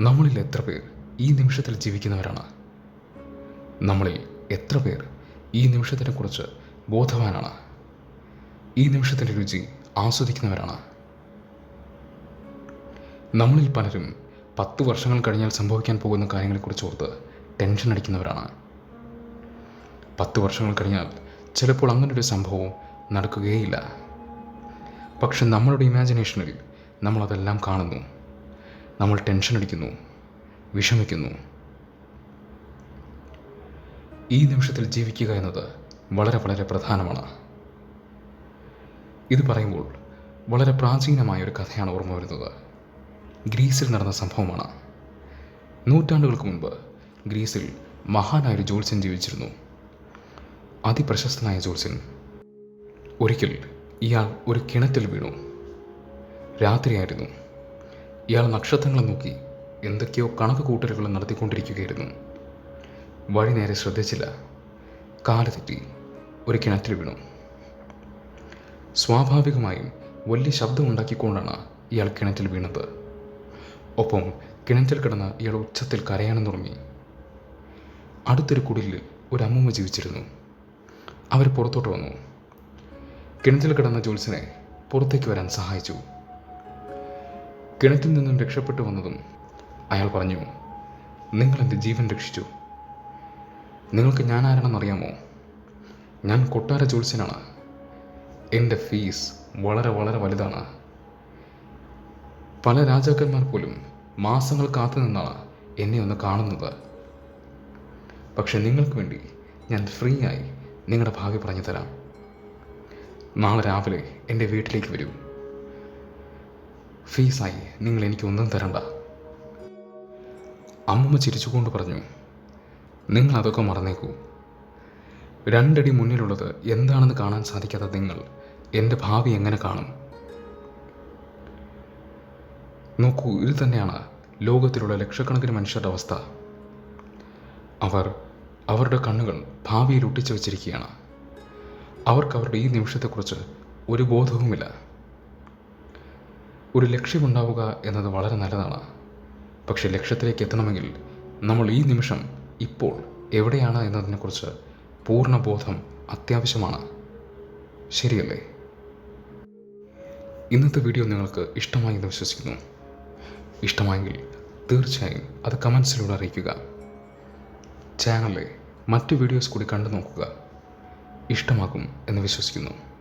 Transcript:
നമ്മളിൽ എത്ര പേർ ഈ നിമിഷത്തിൽ ജീവിക്കുന്നവരാണ്? നമ്മളിൽ എത്ര പേർ ഈ നിമിഷത്തിനെക്കുറിച്ച് ബോധവാനാണ്? ഈ നിമിഷത്തിന്റെ രുചി ആസ്വദിക്കുന്നവരാണ്? നമ്മളിൽ പലരും പത്ത് വർഷങ്ങൾ കഴിഞ്ഞാൽ സംഭവിക്കാൻ പോകുന്ന കാര്യങ്ങളെക്കുറിച്ച് ഓർത്ത് ടെൻഷൻ അടിക്കുന്നവരാണ്. പത്ത് വർഷങ്ങൾ കഴിഞ്ഞാൽ ചിലപ്പോൾ അങ്ങനൊരു സംഭവം നടക്കുകയേയില്ല പക്ഷെ നമ്മളുടെ ഇമാജിനേഷനിൽ നമ്മളതെല്ലാം കാണുന്നു. നമ്മൾ ടെൻഷൻ അടിക്കുന്നു വിഷമിക്കുന്നു. ഈ നിമിഷത്തിൽ ജീവിക്കുക എന്നത് വളരെ വളരെ പ്രധാനമാണ്. ഇത് പറയുമ്പോൾ വളരെ പ്രാചീനമായ ഒരു കഥയാണ് ഓർമ്മ വരുന്നത്. ഗ്രീസിൽ നടന്ന സംഭവമാണ്. നൂറ്റാണ്ടുകൾക്ക് മുൻപ് ഗ്രീസിൽ മഹാനായ ഒരു ജോത്സ്യൻ ജീവിച്ചിരുന്നു. അതിപ്രശസ്തനായ ജോത്സ്യൻ. ഒരിക്കൽ ഇയാൾ ഒരു കിണറ്റിൽ വീണു. രാത്രിയായിരുന്നു. ഇയാൾ നക്ഷത്രങ്ങളെ നോക്കി എന്തൊക്കെയോ കണക്ക് കൂട്ടലുകൾ നടത്തിക്കൊണ്ടിരിക്കുകയായിരുന്നു. വഴി നേരെ ശ്രദ്ധിച്ചില്ല. കാൽ തെറ്റി ഒരു കിണറ്റിൽ വീണു. സ്വാഭാവികമായും വലിയ ശബ്ദം ഉണ്ടാക്കിക്കൊണ്ടാണ് ഇയാൾ കിണറ്റിൽ വീണത്. ഒപ്പം കിണറ്റിൽ കിടന്ന ഇയാൾ ഉച്ചത്തിൽ കരയാനും തുടങ്ങി. അടുത്തൊരു കുടിലിൽ ഒരു അമ്മൂമ്മ ജീവിച്ചിരുന്നു. അവർ പുറത്തോട്ട് വന്നു. കിണറ്റിൽ കിടന്ന ജോൽസിനെ പുറത്തേക്ക് വരാൻ സഹായിച്ചു. കിണറ്റിൽ നിന്നും രക്ഷപ്പെട്ടു വന്നതും അയാൾ പറഞ്ഞു നിങ്ങൾ എന്റെ ജീവൻ രക്ഷിച്ചു. നിങ്ങൾക്ക് ഞാൻ ആരാണെന്നറിയാമോ? ഞാൻ കൊട്ടാര ജോത്സ്യനാണ് എന്റെ ഫീസ് വളരെ വളരെ വലുതാണ്. പല രാജാക്കന്മാർ പോലും മാസങ്ങൾ കാത്തു നിന്നാണ് എന്നെ ഒന്ന് കാണുന്നത്. പക്ഷെ നിങ്ങൾക്ക് വേണ്ടി ഞാൻ ഫ്രീ ആയി നിങ്ങളുടെ ഭാവി പറഞ്ഞു തരാം. നാളെ രാവിലെ എന്റെ വീട്ടിലേക്ക് വരൂ. ഫീസായി. നിങ്ങൾ എനിക്ക് ഒന്നും തരണ്ട. അമ്മമ്മ ചിരിച്ചുകൊണ്ട് പറഞ്ഞു നിങ്ങൾ അതൊക്കെ മറന്നേക്കൂ. രണ്ടടി മുന്നിലുള്ളത് എന്താണെന്ന് കാണാൻ സാധിക്കാത്ത നിങ്ങൾ എന്റെ ഭാവി എങ്ങനെ കാണും? നോക്കൂ ഇത് തന്നെയാണ് ലോകത്തിലുള്ള ലക്ഷക്കണക്കിന് മനുഷ്യരുടെ അവസ്ഥ. അവർ അവരുടെ കണ്ണുകൾ ഭാവിയിൽ ഒട്ടിച്ചു വച്ചിരിക്കുകയാണ്. അവർക്ക് അവരുടെ ഈ നിമിഷത്തെക്കുറിച്ച് ഒരു ബോധവുമില്ല. ഒരു ലക്ഷ്യമുണ്ടാവുക എന്നത് വളരെ നല്ലതാണ്. പക്ഷെ ലക്ഷ്യത്തിലേക്ക് എത്തണമെങ്കിൽ നമ്മൾ ഈ നിമിഷം ഇപ്പോൾ എവിടെയാണ് എന്നതിനെക്കുറിച്ച് പൂർണ ബോധം അത്യാവശ്യമാണ്. ശരിയല്ലേ? ഇന്നത്തെ വീഡിയോ നിങ്ങൾക്ക് ഇഷ്ടമായി എന്ന് വിശ്വസിക്കുന്നു. ഇഷ്ടമായെങ്കിൽ തീർച്ചയായും അത് കമൻസിലൂടെ അറിയിക്കുക. ചാനലിലെ മറ്റ് വീഡിയോസ് കൂടി കണ്ടു നോക്കുക. ഇഷ്ടമാകും എന്ന് വിശ്വസിക്കുന്നു.